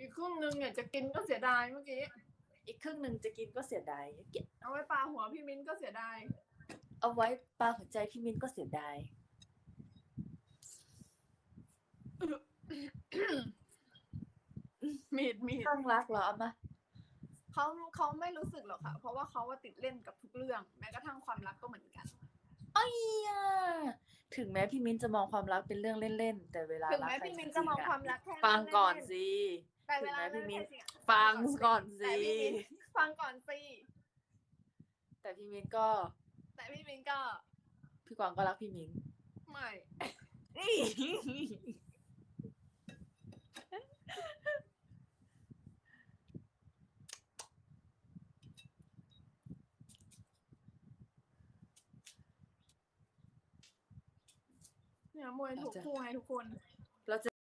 อีกครึ่งหนึงเนี่ยจะกินก็เสียดายเมื่อกี้ อีกครึ่งหนึ่งจะกินก็เสียดายเก็บเอาไว้ปลาหัวพี่มิ้นก็เสียดาย เอาไว้ปลาหัวใจพี่มิ้นก็เสียดาย มีดมีดข้างรักเหรอเอามาเขาเขาไม่รู้สึกหรอกค่ะ เพราะว่าเขาว่าติดเล่นกับทุกเรื่อง แม้กระทั่งความรักก็เหมือนกันอ้ยอะถึงแม้พี่มิ้นจะมองความรักเป็นเรื่องเล่นๆแต่เวลาถึงรักแม้ใครพี่มิ้นจจะริงมองๆความอะรักแค่ฟังก่อนเล่ๆสิ แต่เวลาถึงแม้พี่มิ้นเล่ๆจริงๆอะฟังก่อนสิ แต่พี่มิ้นฟังก่อนสิแต่พี่มิ้นก็ แต่พี่มิ้นก็พี่กวางก็รักพี่มิ้นไม่เนี่ยมวยถูกคู่ไงทุกคน